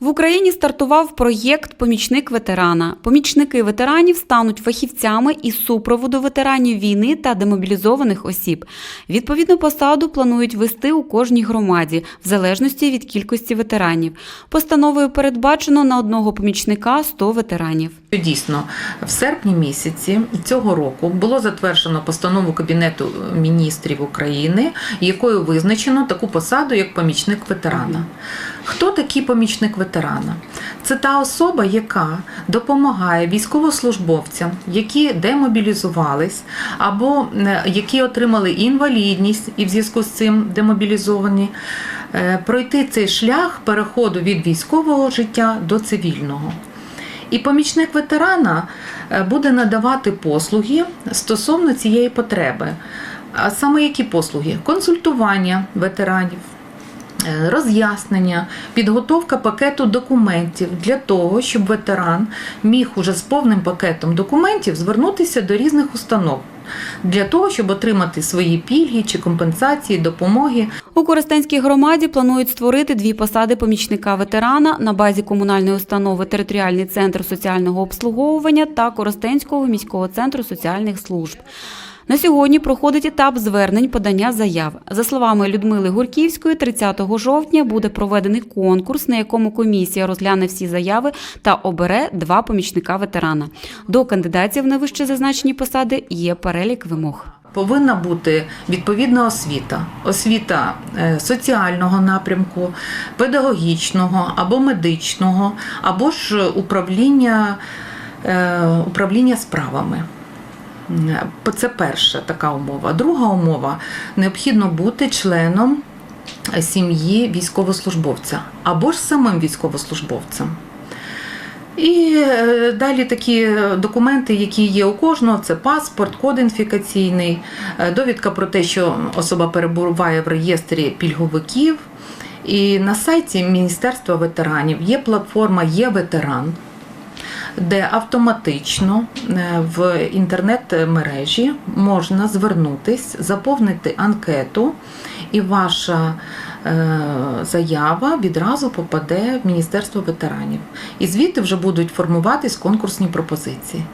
В Україні стартував проєкт Помічник ветерана. Помічники ветеранів стануть фахівцями із супроводу ветеранів війни та демобілізованих осіб. Відповідну посаду планують вести у кожній громаді, в залежності від кількості ветеранів. Постановою передбачено на одного помічника 100 ветеранів. Дійсно, в серпні місяці цього року було затверджено постанову Кабінету міністрів України, якою визначено таку посаду, як помічник ветерана. Хто такий помічник ветерана? Це та особа, яка допомагає військовослужбовцям, які демобілізувались, або е, які отримали інвалідність і в зв'язку з цим демобілізовані, е, пройти цей шлях переходу від військового життя до цивільного. І помічник ветерана е, буде надавати послуги стосовно цієї потреби. А саме які послуги? Консультування ветеранів, роз'яснення, підготовка пакету документів для того, щоб ветеран міг уже з повним пакетом документів звернутися до різних установ для того, щоб отримати свої пільги чи компенсації, допомоги У Коростенській громаді планують створити дві посади помічника ветерана на базі комунальної установи Територіальний центр соціального обслуговування та Коростенського міського центру соціальних служб. На сьогодні проходить етап звернень подання заяв. За словами Людмили Гурківської, 30 жовтня буде проведений конкурс, на якому комісія розгляне всі заяви та обере два помічника ветерана. До кандидатів на вище зазначені посади є перелік вимог. Повинна бути відповідна освіта, освіта е, соціального напрямку, педагогічного або медичного, або ж управління, е, управління справами. Е, Це перша така умова. Друга умова необхідно бути членом сім'ї військовослужбовця або ж самим військовослужбовцем. І е, далі такі документи, які є у кожного, це паспорт, код ідентифікаційний, е, довідка про те, що особа перебуває в реєстрі пільговиків. І на сайті Міністерства ветеранів є платформа Є ветеран, де автоматично е, в інтернет-мережі можна звернутись, заповнити анкету, і ваша е, заява відразу попаде в Міністерство ветеранів. І звідти вже будуть формуватись конкурсні пропозиції.